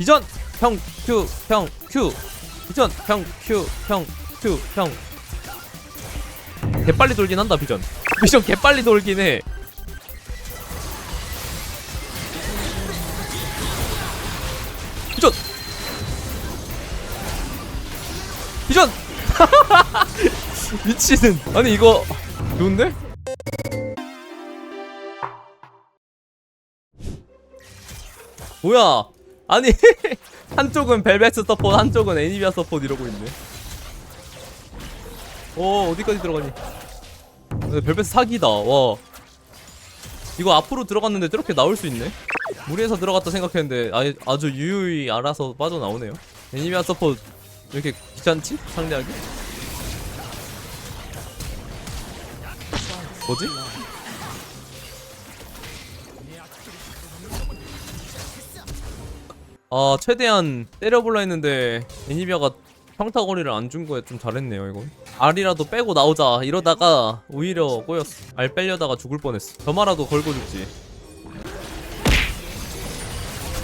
비전 평큐 평큐. 비전 평큐 평큐 평. 개빨리 돌긴 한다 비전. 비전 개빨리 돌긴 해. 비전! 비전! 미치는 아니 이거 좋은데? 뭐야 아니 한쪽은 벨벳 서포트 한쪽은 애니비아 서포트 이러고 있네 어 어디까지 들어가니 근데 벨벳 사기다 와 이거 앞으로 들어갔는데 저렇게 나올 수 있네 무리해서 들어갔다 생각했는데 아, 아주 유유히 알아서 빠져나오네요 애니비아 왜 이렇게 귀찮지? 상대하기? 뭐지? 아 최대한 때려볼라 했는데 애니비아가 평타거리를 안 준 거에 좀 잘했네요 이거 알이라도 빼고 나오자 이러다가 오히려 꼬였어 알 빼려다가 죽을 뻔했어 점화라도 걸고 죽지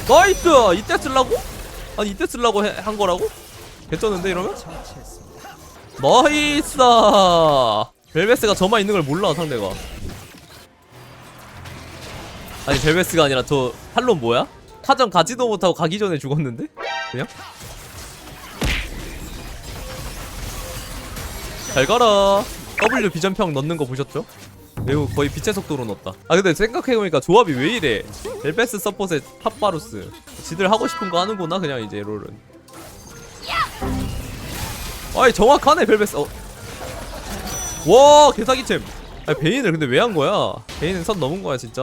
나이스! 이때 쓰려고? 아니 이때 쓰려고 해- 한 거라고? 개쩌는데 이러면? 나이스! 벨베스가 저만 있는 걸 몰라 상대가 아니 벨베스가 아니라 저 탈론 뭐야? 타전 가지도 못하고 가기 전에 죽었는데? 그냥? 잘 가라. W 비전평 넣는 거 보셨죠? 매우 거의 빛의 속도로 넣었다. 아 근데 생각해보니까 조합이 왜 이래? 벨베스 서폿에 탑바루스. 지들 하고 싶은 거 하는구나 그냥 이제 롤은. 아이 정확하네 벨베스. 어. 와 개사기챔. 아 베인을 근데 왜 한 거야? 베인은 선 넘은 거야 진짜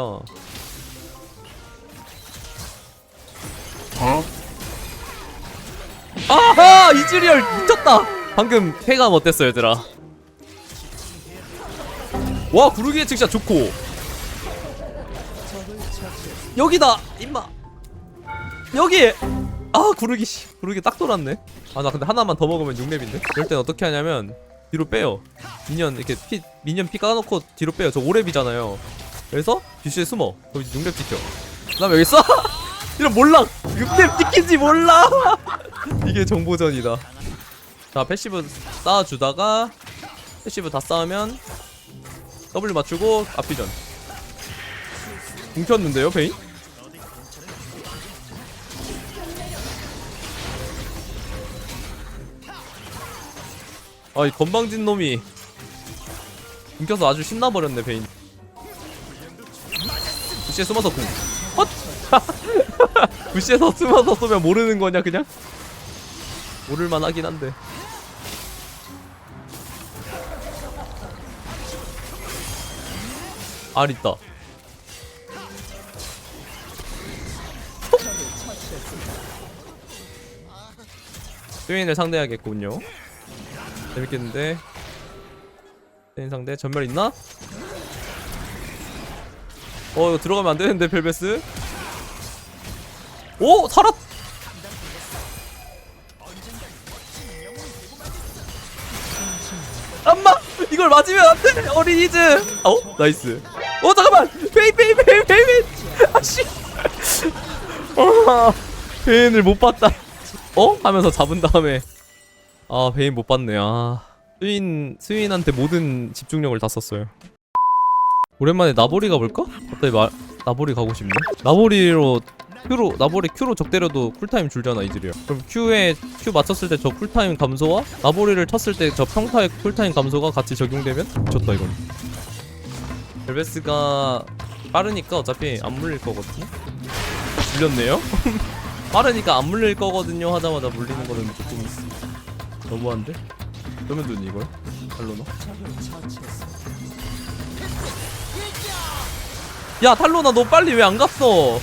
아하 이즈리얼 미쳤다. 방금 쾌감 어땠어 얘들아? 와 구르기의 측샷 좋고. 여기다 임마. 여기. 아 구르기 씨 구르기 딱 돌았네. 아 나 근데 하나만 더 먹으면 6렙인데? 이럴 땐 어떻게 하냐면 뒤로 빼요. 미니언 이렇게 피 미니언 피 까놓고 뒤로 빼요. 저 5렙이잖아요. 그래서 뒤에 숨어. 그럼 이제 6렙 지켜. 그 다음에 여기 쏴 이런 몰라. 6렙 찍힌지 몰라. 이게 정보전이다. 자 패시브 쌓아주다가 패시브 다 쌓으면 W 맞추고 앞비전. 뭉쳤는데요 베인? 아이 건방진 놈이 뭉쳐서 아주 신나버렸네 베인. 부시에 숨어서 궁 헛! 부시에서 숨어서 쏘면 모르는 거냐 그냥? 모를만 하긴 한데. 알 있다. 스웨인을 상대해야겠군요. 재밌겠는데? 스웨인 상대? 전멸 있나? 어 이거 들어가면 안 되는데 벨베스 오 살았 엄마 이걸 맞으면 안돼 어린이즈 어? 나이스. 어 잠깐만. 베인 베인 베인 베인 아씨. 어 베인을 못 봤다. 어? 하면서 잡은 다음에. 아 베인 못 봤네. 아. 스윈 스윈한테 모든 집중력을 다 썼어요. 오랜만에 나보리 가볼까? 갑자기 마, 나보리 가고 싶네. 나보리로 Q로 나보리 Q로 적 때려도 쿨타임 줄잖아 이들이야 그럼 Q에 Q 맞췄을 때 저 쿨타임 감소와 나보리를 쳤을 때 저 평타의 쿨타임 감소가 같이 적용되면 미쳤다 이건 벨베스가 빠르니까 어차피 안 물릴 거거든요 물렸네요 빠르니까 안 물릴 거거든요 하자마자 물리는 거는 조금 너무한데? 그러면 눈이 이걸? 탈로나? 야 탈로나 너 빨리 왜 안 갔어?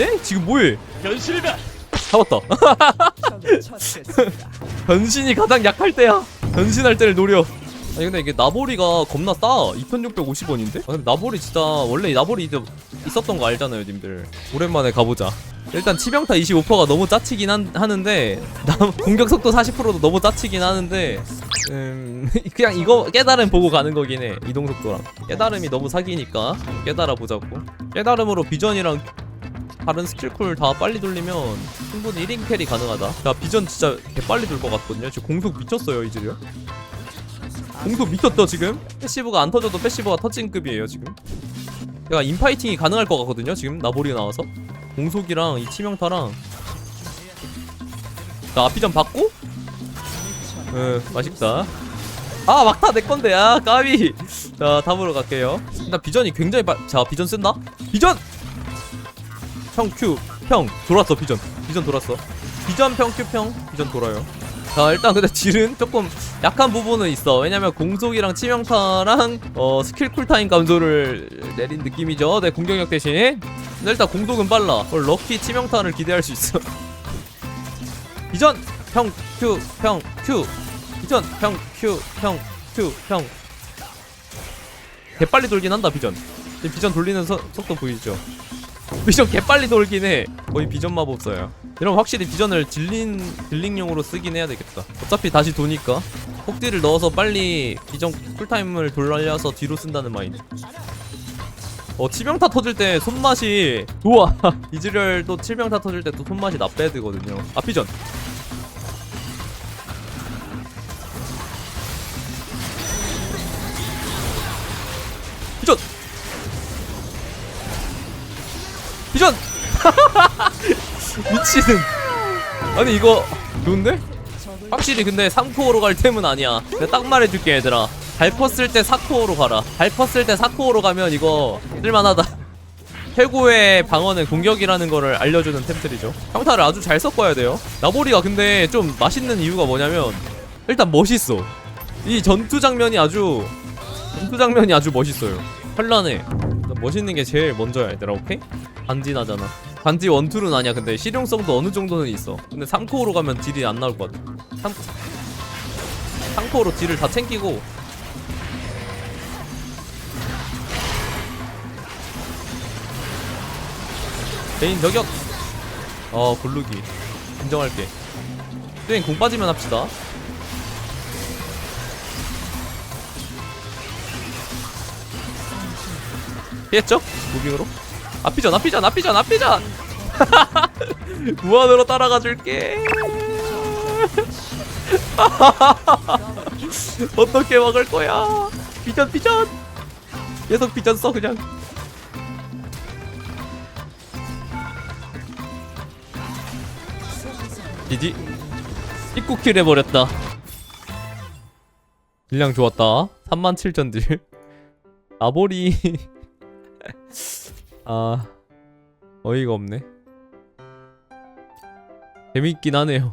네? 지금 뭐해? 현실이다. 잡았다. 변신이 가장 약할 때야. 변신할 때를 노려. 아니 근데 이게 나보리가 겁나 싸. 2650원인데? 아, 근데 나보리 진짜 원래 나보리 이제 있었던 거 알잖아요 님들. 오랜만에 가보자. 일단 치명타 25%가 너무 짜치긴 한, 하는데 나, 공격 속도 40%도 너무 짜치긴 하는데 음 그냥 이거 깨달음 보고 가는 거긴 해 이동 속도랑. 깨달음이 너무 사기니까. 깨달아 보자고. 깨달음으로 비전이랑 다른 스킬쿨 다 빨리 돌리면 충분히 1인 캐리 가능하다. 자 비전 진짜 개 빨리 돌 것 같거든요. 지금 공속 미쳤어요 이즈리얼. 공속 미쳤죠 지금? 패시브가 안 터져도 패시브가 터진 급이에요 지금. 내가 인파이팅이 가능할 것 같거든요 지금? 나보리가 나와서. 공속이랑 이 치명타랑. 자 아피전 받고? 응 맛있다. 아 막타 내 건데. 아 까비. 자 다음으로 갈게요. 일단 비전이 굉장히 빨... 자 비전 쓴다? 비전 평 큐 평 돌았어 비전. 비전 돌았어. 비전 평 큐 평 비전 돌아요. 자 일단 근데 딜은 조금 약한 부분은 있어. 왜냐면 공속이랑 치명타랑 어 스킬 쿨타임 감소를 내린 느낌이죠. 내 공격력 대신. 근데 일단 공속은 빨라. 어, 럭키 치명타를 기대할 수 있어. 비전 평 큐 평 큐 비전 평 큐 평 큐 평. 개빨리 돌긴 한다 비전. 비전 돌리는 서- 속도 보이죠 비전 개빨리 돌긴 해. 거의 비전 마법사야 이러면 확실히 비전을 딜린 딜링용으로 쓰긴 해야 되겠다. 어차피 다시 도니까. 폭딜을 넣어서 빨리 비전 쿨타임을 돌려서 뒤로 쓴다는 마인드. 어 치명타 터질 때 손맛이 좋아. 이즈리얼 또 치명타 터질 때 또 손맛이 나빼드거든요. 아 비전. 비전 미치는 아니 이거 좋은데? 확실히 근데 3코어로 갈 템은 아니야. 내가 딱 말해줄게 얘들아. 밟았을 때 4코어로 가라. 밟았을 때 4코어로 가면 이거 쓸만하다. 최고의 방어는 공격이라는 거를 알려주는 템들이죠. 평타를 아주 잘 섞어야 돼요. 나보리가 근데 좀 맛있는 이유가 뭐냐면 일단 멋있어. 이 전투 장면이 아주 전투 장면이 아주 멋있어요. 현란해. 일단 멋있는 게 제일 먼저야 얘들아. 오케이? 반진하잖아 반지 원툴은 아니야. 근데 실용성도 어느 정도는 있어. 근데 3코어로 가면 딜이 안 나올 것 같아. 3, 3코어로 딜을 다 챙기고. 개인 저격. 어 굴르기. 인정할게. 스윙 공 빠지면 합시다. 피했죠? 무빙으로 앞이전 앞이전 앞이전 앞이전! 무한으로 따라가 줄게. 어떻게 막을 거야? 비전 비전! 계속 비전 써 그냥. 디디 입구킬 해버렸다. 딜량 좋았다. 37,000딜. 아보리 아 어이가 없네. 재밌긴 하네요